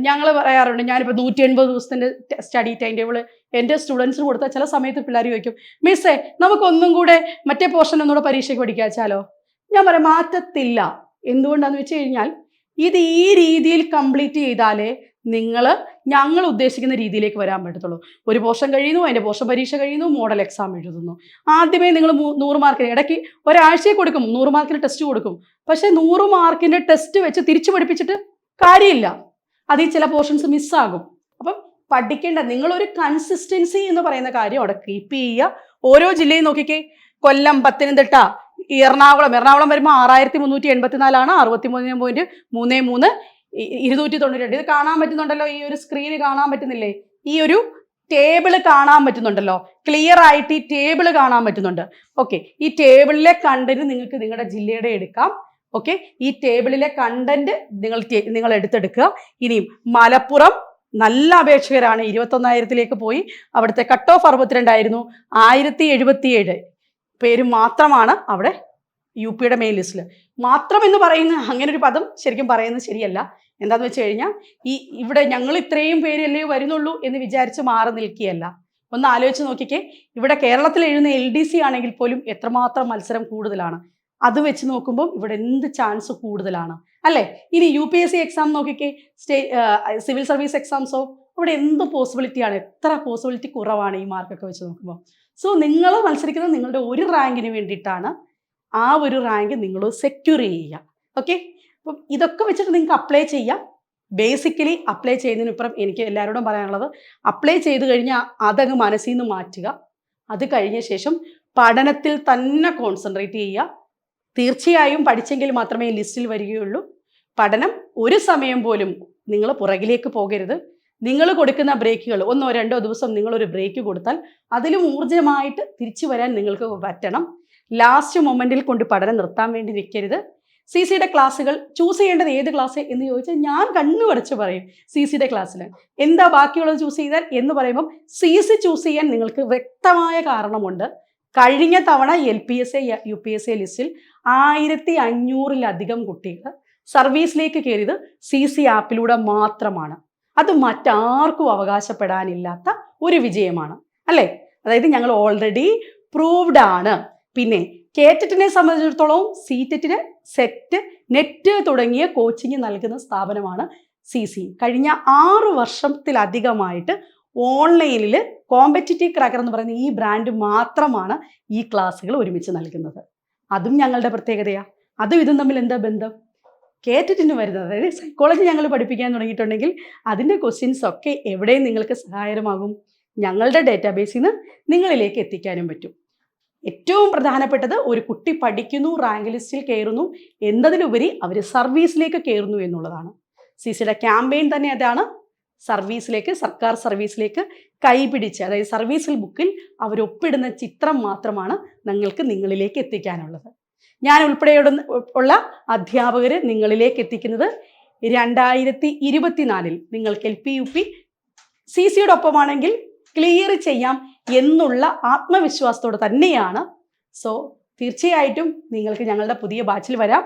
ഞങ്ങൾ പറയാറുണ്ട് ഞാനിപ്പോൾ നൂറ്റി എൺപത് ദിവസത്തിന്റെ സ്റ്റഡി ടൈം ടേബിൾ എന്റെ സ്റ്റുഡൻസിന് കൊടുത്താൽ ചില സമയത്ത് പിള്ളേർ ചോദിക്കും മിസ്സേ നമുക്കൊന്നും കൂടെ മറ്റേ പോർഷൻ ഒന്നുകൂടെ പരീക്ഷയ്ക്ക് പഠിക്കാച്ചാലോ ഞാൻ പറയാം മാറ്റത്തില്ല. എന്തുകൊണ്ടാന്ന് വെച്ച് കഴിഞ്ഞാൽ ഇത് ഈ രീതിയിൽ കംപ്ലീറ്റ് ചെയ്താലേ നിങ്ങൾ ഞങ്ങൾ ഉദ്ദേശിക്കുന്ന രീതിയിലേക്ക് വരാൻ പറ്റത്തുള്ളൂ. ഒരു പോർഷൻ കഴിയുന്നു അതിന്റെ പോർഷൻ പരീക്ഷ കഴിയുന്നു മോഡൽ എക്സാം എഴുതുന്നു. ആദ്യമേ നിങ്ങൾ നൂറ് മാർക്കിന് ഇടയ്ക്ക് ഒരാഴ്ചയെ കൊടുക്കും നൂറ് മാർക്കിന് ടെസ്റ്റ് കൊടുക്കും. പക്ഷേ നൂറ് മാർക്കിന്റെ ടെസ്റ്റ് വെച്ച് തിരിച്ചു പഠിപ്പിച്ചിട്ട് കാര്യമില്ല. അതിൽ ചില പോർഷൻസ് മിസ്സാകും അപ്പം പഠിക്കേണ്ട നിങ്ങളൊരു കൺസിസ്റ്റൻസി എന്ന് പറയുന്ന കാര്യം അവിടെ കീപ്പ് ചെയ്യുക. ഓരോ ജില്ലയും നോക്കിക്കേ. കൊല്ലം പത്തനംതിട്ട എറണാകുളം. എറണാകുളം വരുമ്പോൾ ആറായിരത്തി മുന്നൂറ്റി എൺപത്തിനാലാണ്. അറുപത്തി മൂന്ന് പോയിന്റ് മൂന്ന് മൂന്ന് ഇരുന്നൂറ്റി തൊണ്ണൂറ്റി രണ്ട് ഇത് കാണാൻ പറ്റുന്നുണ്ടല്ലോ? ഈ ഒരു സ്ക്രീന് കാണാൻ പറ്റുന്നില്ലേ? ഈ ഒരു ടേബിൾ കാണാൻ പറ്റുന്നുണ്ടല്ലോ? ക്ലിയർ ആയിട്ട് ഈ ടേബിൾ കാണാൻ പറ്റുന്നുണ്ട്. ഓക്കെ ഈ ടേബിളിലെ കണ്ടന്റ് നിങ്ങൾക്ക് നിങ്ങളുടെ ജില്ലയുടെ എടുക്കാം. ഓക്കെ ഈ ടേബിളിലെ കണ്ടന്റ് നിങ്ങൾ നിങ്ങൾ എടുത്തെടുക്കുക. ഇനിയും മലപ്പുറം നല്ല അപേക്ഷകരാണ്. ഇരുപത്തൊന്നായിരത്തിലേക്ക് പോയി. അവിടുത്തെ കട്ട് ഓഫ് അറുപത്തിരണ്ടായിരുന്നു. ആയിരത്തി എഴുപത്തിയേഴ് പേര് മാത്രമാണ് അവിടെ യു പിയുടെ മെയിൻ ലിസ്റ്റിൽ മാത്രം എന്ന് പറയുന്ന അങ്ങനെ ഒരു പദം ശരിക്കും പറയുന്നത് ശരിയല്ല. എന്താന്ന് വെച്ച് കഴിഞ്ഞാൽ ഈ ഇവിടെ ഞങ്ങൾ ഇത്രയും പേരല്ലേ വരുന്നുള്ളൂ എന്ന് വിചാരിച്ച് മാറി നിൽക്കുകയല്ല. ഒന്ന് ആലോചിച്ച് നോക്കിക്കേ ഇവിടെ കേരളത്തിൽ എഴുതുന്ന എൽ ഡി സി ആണെങ്കിൽ പോലും എത്രമാത്രം മത്സരം കൂടുതലാണ്. അത് വെച്ച് നോക്കുമ്പോൾ ഇവിടെ എന്ത് ചാൻസ് കൂടുതലാണ്. അല്ലേ? ഇനി U P S C exam നോക്കിക്കേ സ്റ്റേ സിവിൽ സർവീസ് എക്സാംസോ അവിടെ എന്ത് പോസിബിലിറ്റിയാണ് എത്ര പോസിബിലിറ്റി കുറവാണ് ഈ മാർക്കൊക്കെ വെച്ച് നോക്കുമ്പോൾ സോ നിങ്ങൾ മത്സരിക്കുന്നത് നിങ്ങളുടെ ഒരു റാങ്കിന് വേണ്ടിയിട്ടാണ്. ആ ഒരു റാങ്ക് നിങ്ങൾ സെക്യൂർ ചെയ്യുക. ഓക്കെ അപ്പം ഇതൊക്കെ വെച്ചിട്ട് നിങ്ങൾക്ക് അപ്ലൈ ചെയ്യാം. ബേസിക്കലി അപ്ലൈ ചെയ്യുന്നതിനിപ്പുറം എനിക്ക് എല്ലാവരോടും പറയാനുള്ളത് അപ്ലൈ ചെയ്ത് കഴിഞ്ഞാൽ അതങ്ങ് മനസ്സിൽ നിന്ന് മാറ്റുക. അത് കഴിഞ്ഞ ശേഷം പഠനത്തിൽ തന്നെ കോൺസെൻട്രേറ്റ് ചെയ്യുക. തീർച്ചയായും പഠിച്ചെങ്കിൽ മാത്രമേ ലിസ്റ്റിൽ വരികയുള്ളൂ. പഠനം ഒരു സമയം പോലും നിങ്ങൾ പുറകിലേക്ക് പോകരുത്. നിങ്ങൾ കൊടുക്കുന്ന ബ്രേക്കുകൾ ഒന്നോ രണ്ടോ ദിവസം നിങ്ങളൊരു ബ്രേക്ക് കൊടുത്താൽ അതിലും ഊർജമായിട്ട് തിരിച്ചു വരാൻ നിങ്ങൾക്ക് പറ്റണം. ലാസ്റ്റ് മൊമെന്റിൽ കൊണ്ട് പഠനം നിർത്താൻ വേണ്ടി നിൽക്കരുത്. സി സിയുടെ ക്ലാസ്സുകൾ ചൂസ് ചെയ്യേണ്ടത് ഏത് ക്ലാസ് എന്ന് ചോദിച്ചാൽ ഞാൻ കണ്ണു വടച്ച് പറയും സി സിയുടെ ക്ലാസ്സിൽ എന്താ ബാക്കിയുള്ളത് ചൂസ് ചെയ്താൽ എന്ന് പറയുമ്പം സി സി ചൂസ് ചെയ്യാൻ നിങ്ങൾക്ക് വ്യക്തമായ കാരണമുണ്ട്. കഴിഞ്ഞ തവണ L P S A U P S A ലിസ്റ്റിൽ ആയിരത്തി അഞ്ഞൂറിലധികം കുട്ടികൾ സർവീസിലേക്ക് കയറിയത് സി സി ആപ്പിലൂടെ മാത്രമാണ്. അത് മറ്റാർക്കും അവകാശപ്പെടാനില്ലാത്ത ഒരു വിജയമാണ്. അല്ലേ? അതായത് ഞങ്ങൾ ഓൾറെഡി പ്രൂവ്ഡ് ആണ്. പിന്നെ കേറ്ററ്റിനെ സംബന്ധിച്ചിടത്തോളം സീറ്ററ്റിന് സെറ്റ് നെറ്റ് തുടങ്ങിയ കോച്ചിങ് നൽകുന്ന സ്ഥാപനമാണ് സി സി കഴിഞ്ഞ ആറ് വർഷത്തിലധികമായിട്ട് ഓൺലൈനിൽ കോമ്പറ്റിറ്റീവ് ക്രാക്കർ എന്ന് പറയുന്ന ഈ ബ്രാൻഡ് മാത്രമാണ് ഈ ക്ലാസ്സുകൾ ഒരുമിച്ച് നൽകുന്നത്. അതും ഞങ്ങളുടെ പ്രത്യേകതയാണ് അതും ഇതും തമ്മിൽ എന്താ ബന്ധം? കേട്ടിട്ടിന് വരുന്നത്. അതായത് സൈക്കോളജി ഞങ്ങൾ പഠിപ്പിക്കാൻ തുടങ്ങിയിട്ടുണ്ടെങ്കിൽ അതിന്റെ ക്വസ്റ്റ്യൻസ് ഒക്കെ എവിടെയും നിങ്ങൾക്ക് സഹായകരമാകും. ഞങ്ങളുടെ ഡേറ്റാബേസിൽ നിന്ന് നിങ്ങളിലേക്ക് എത്തിക്കാനും പറ്റും. ഏറ്റവും പ്രധാനപ്പെട്ടത് ഒരു കുട്ടി പഠിക്കുന്നു റാങ്ക് ലിസ്റ്റിൽ കയറുന്നു എന്നതിലുപരി അവർ സർവീസിലേക്ക് കയറുന്നു എന്നുള്ളതാണ്. സി സിയുടെ ക്യാമ്പയിൻ തന്നെ അതാണ്. സർവീസിലേക്ക് സർക്കാർ സർവീസിലേക്ക് കൈപിടിച്ച് അതായത് സർവീസിൽ ബുക്കിൽ അവരൊപ്പിടുന്ന ചിത്രം മാത്രമാണ് നിങ്ങൾക്ക് നിങ്ങളിലേക്ക് എത്തിക്കാനുള്ളത്. ഞാൻ ഉൾപ്പെടെയുള്ള ഉള്ള അധ്യാപകർ നിങ്ങളിലേക്ക് എത്തിക്കുന്നത് രണ്ടായിരത്തി ഇരുപത്തിനാലിൽ നിങ്ങൾക്ക് L P U P C സിയുടെ ഒപ്പമാണെങ്കിൽ ക്ലിയർ ചെയ്യാം എന്നുള്ള ആത്മവിശ്വാസത്തോടെ തന്നെയാണ്. സോ തീർച്ചയായിട്ടും നിങ്ങൾക്ക് ഞങ്ങളുടെ പുതിയ ബാച്ചിൽ വരാം.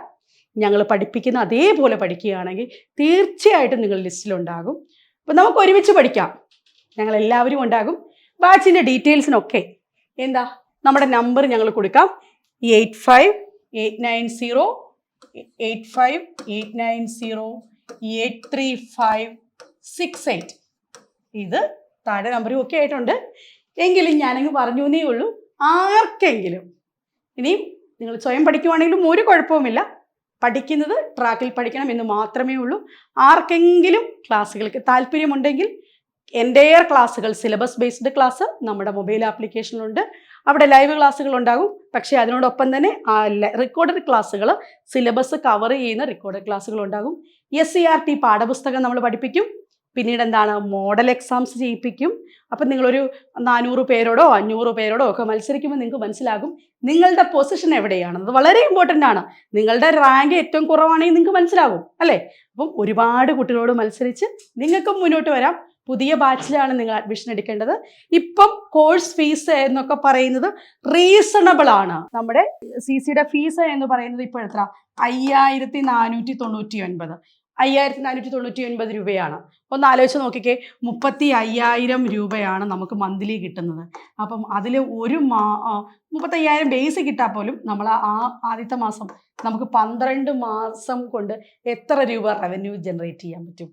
ഞങ്ങൾ പഠിപ്പിക്കുന്ന അതേപോലെ പഠിക്കുകയാണെങ്കിൽ തീർച്ചയായിട്ടും നിങ്ങൾ ലിസ്റ്റിലുണ്ടാകും അപ്പം നമുക്ക് ഒരുമിച്ച് പഠിക്കാം. ഞങ്ങൾ എല്ലാവരും ഉണ്ടാകും. ബാച്ചിന്റെ ഡീറ്റെയിൽസിനൊക്കെ എന്താ? നമ്മുടെ നമ്പർ ഞങ്ങൾ കൊടുക്കാം. Eight five eight nine zero eight five eight nine zero eight three five six eight. ഇത് താഴെ നമ്പറും ഒക്കെ ആയിട്ടുണ്ട്. എങ്കിലും ഞാനങ്ങ് പറഞ്ഞു എന്നേ ഉള്ളൂ. ആർക്കെങ്കിലും ഇനിയും നിങ്ങൾ സ്വയം പഠിക്കുവാണെങ്കിലും ഒരു കുഴപ്പവുമില്ല. പഠിക്കുന്നത് ട്രാക്കിൽ പഠിക്കണം എന്ന് മാത്രമേ ഉള്ളൂ. ആർക്കെങ്കിലും ക്ലാസ്സുകൾക്ക് താല്പര്യമുണ്ടെങ്കിൽ എന്റെയർ ക്ലാസ്സുകൾ സിലബസ് ബേസ്ഡ് ക്ലാസ് നമ്മുടെ മൊബൈൽ ആപ്ലിക്കേഷനിലുണ്ട് അവിടെ ലൈവ് ക്ലാസ്സുകൾ ഉണ്ടാകും. പക്ഷേ അതിനോടൊപ്പം തന്നെ റെക്കോർഡഡ് ക്ലാസ്സുകൾ സിലബസ് കവർ ചെയ്യുന്ന റെക്കോർഡഡ് ക്ലാസ്സുകൾ ഉണ്ടാകും. എസ് സി ആർ ടി പാഠപുസ്തകം നമ്മൾ പഠിപ്പിക്കും. പിന്നീട് എന്താണ് മോഡൽ എക്സാംസ് ചെയ്യിപ്പിക്കും അപ്പം നിങ്ങളൊരു നാനൂറ് പേരോടോ അഞ്ഞൂറ് പേരോടോ ഒക്കെ മത്സരിക്കുമ്പോൾ നിങ്ങൾക്ക് മനസ്സിലാകും നിങ്ങളുടെ പൊസിഷൻ എവിടെയാണ്. അത് വളരെ ഇമ്പോർട്ടന്റ് ആണ്. നിങ്ങളുടെ റാങ്ക് ഏറ്റവും കുറവാണെങ്കിൽ നിങ്ങൾക്ക് മനസ്സിലാകും അല്ലേ? അപ്പം ഒരുപാട് കുട്ടികളോട് മത്സരിച്ച് നിങ്ങൾക്കും മുന്നോട്ട് വരാം. പുതിയ ബാച്ചിലാണ് നിങ്ങൾ അഡ്മിഷൻ എടുക്കേണ്ടത്. ഇപ്പം കോഴ്സ് ഫീസ് എന്നൊക്കെ പറയുന്നത് റീസണബിൾ ആണ്. നമ്മുടെ സി സിയുടെ ഫീസ് എന്ന് പറയുന്നത് ഇപ്പോൾ എത്ര അയ്യായിരത്തി നാനൂറ്റി തൊണ്ണൂറ്റി ഒൻപത് അയ്യായിരത്തി നാനൂറ്റി തൊണ്ണൂറ്റി ഒൻപത് രൂപയാണ്. ഒന്ന് ആലോചിച്ച് നോക്കിക്കേ മുപ്പത്തി അയ്യായിരം രൂപയാണ് നമുക്ക് മന്ത്ലി കിട്ടുന്നത്. അപ്പം അതിൽ ഒരു മാ മുപ്പത്തയ്യായിരം ബേസ് കിട്ടാൽ പോലും നമ്മൾ ആ ആദ്യത്തെ മാസം നമുക്ക് പന്ത്രണ്ട് മാസം കൊണ്ട് എത്ര രൂപ റവന്യൂ ജനറേറ്റ് ചെയ്യാൻ പറ്റും?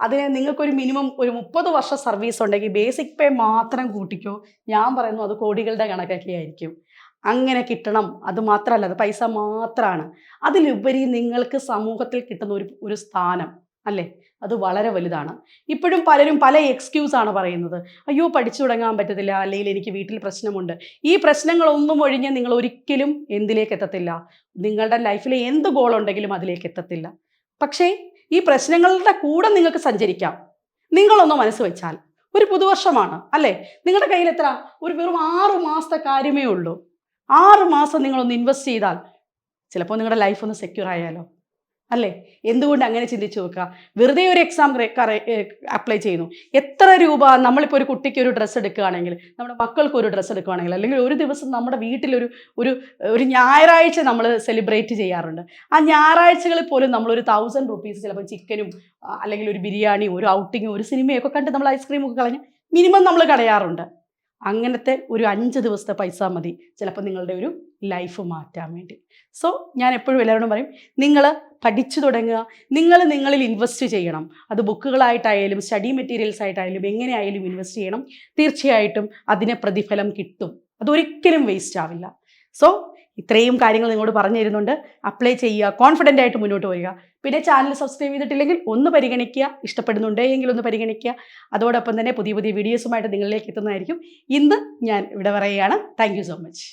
അതിന് നിങ്ങൾക്കൊരു മിനിമം ഒരു മുപ്പത് വർഷം സർവീസ് ഉണ്ടെങ്കിൽ ബേസിക് പേ മാത്രം കൂട്ടിക്കോ. ഞാൻ പറയുന്നു അത് കോടികളുടെ കണക്കൊക്കെ ആയിരിക്കും അങ്ങനെ കിട്ടണം. അത് മാത്രമല്ല അത് പൈസ മാത്രമാണ്. അതിലുപരി നിങ്ങൾക്ക് സമൂഹത്തിൽ കിട്ടുന്ന ഒരു ഒരു സ്ഥാനം അല്ലേ? അത് വളരെ വലുതാണ്. ഇപ്പോഴും പലരും പല എക്സ്ക്യൂസ് ആണ് പറയുന്നത്. അയ്യോ പഠിച്ചു തുടങ്ങാൻ പറ്റത്തില്ല അല്ലെങ്കിൽ എനിക്ക് വീട്ടിൽ പ്രശ്നമുണ്ട്. ഈ പ്രശ്നങ്ങളൊന്നും ഒഴിഞ്ഞ് നിങ്ങൾ ഒരിക്കലും എന്തിലേക്ക് എത്തത്തില്ല. നിങ്ങളുടെ ലൈഫിലെ എന്ത് ഗോൾ ഉണ്ടെങ്കിലും അതിലേക്ക് എത്തത്തില്ല. പക്ഷേ ഈ പ്രശ്നങ്ങളുടെ കൂടെ നിങ്ങൾക്ക് സഞ്ചരിക്കാം. നിങ്ങളൊന്ന് മനസ്സ് വെച്ചാൽ. ഒരു പുതുവർഷമാണ് അല്ലേ? നിങ്ങളുടെ കയ്യിൽ എത്ര? ഒരു വെറും ആറു മാസത്തെ കാര്യമേ ഉള്ളൂ. ആറു മാസം നിങ്ങളൊന്ന് ഇൻവെസ്റ്റ് ചെയ്താൽ ചിലപ്പോൾ നിങ്ങളുടെ ലൈഫ് ഒന്ന് സെക്യൂർ ആയാലോ? അല്ലേ? എന്തുകൊണ്ട് അങ്ങനെ ചിന്തിച്ചു നോക്കുക? വെറുതെ ഒരു എക്സാം അപ്ലൈ ചെയ്യുന്നു. എത്ര രൂപ നമ്മളിപ്പോൾ ഒരു കുട്ടിക്ക് ഒരു ഡ്രസ്സ് എടുക്കുകയാണെങ്കിൽ നമ്മുടെ മക്കൾക്ക് ഒരു ഡ്രസ്സ് എടുക്കുകയാണെങ്കിൽ അല്ലെങ്കിൽ ഒരു ദിവസം നമ്മുടെ വീട്ടിലൊരു ഒരു ഒരു ഞായറാഴ്ച നമ്മൾ സെലിബ്രേറ്റ് ചെയ്യാറുണ്ട്. ആ ഞായറാഴ്ചകളിൽ പോലും നമ്മളൊരു തൗസൻഡ് റുപ്പീസ് ചിലപ്പോൾ ചിക്കനും അല്ലെങ്കിൽ ഒരു ബിരിയാണിയും ഒരു ഔട്ടിങ്ങും ഒരു സിനിമയൊക്കെ കണ്ട് നമ്മൾ ഐസ്ക്രീമൊക്കെ കളഞ്ഞ് മിനിമം നമ്മൾ കളയാറുണ്ട്. അങ്ങനത്തെ ഒരു അഞ്ച് ദിവസത്തെ പൈസ മതി. ചിലപ്പോൾ നിങ്ങളുടെ ഒരു ലൈഫ് മാറ്റാൻ വേണ്ടി. സോ ഞാൻ എപ്പോഴും എല്ലാവരോടും പറയും നിങ്ങൾ പഠിച്ചു തുടങ്ങുക. നിങ്ങൾ നിങ്ങളിൽ ഇൻവെസ്റ്റ് ചെയ്യണം. അത് ബുക്കുകളായിട്ടായാലും സ്റ്റഡി മെറ്റീരിയൽസ് ആയിട്ടായാലും എങ്ങനെയായാലും ഇൻവെസ്റ്റ് ചെയ്യണം. തീർച്ചയായിട്ടും അതിന് പ്രതിഫലം കിട്ടും. അതൊരിക്കലും വേസ്റ്റ് ആവില്ല. സോ ഇത്രയും കാര്യങ്ങൾ നിങ്ങളോട് പറഞ്ഞു തരുന്നുണ്ട് അപ്ലൈ ചെയ്യുക കോൺഫിഡന്റ് ആയിട്ട് മുന്നോട്ട് വരിക പിന്നെ ചാനൽ സബ്സ്ക്രൈബ് ചെയ്തിട്ടില്ലെങ്കിൽ ഒന്ന് പരിഗണിക്കുക ഇഷ്ടപ്പെടുന്നുണ്ട് എങ്കിൽ ഒന്ന് പരിഗണിക്കുക. അതോടൊപ്പം തന്നെ പുതിയ പുതിയ വീഡിയോസുമായിട്ട് നിങ്ങളിലേക്ക് എത്തുന്നതായിരിക്കും. ഇന്ന് ഞാൻ ഇവിടെ പറയുകയാണ് താങ്ക് സോ മച്ച്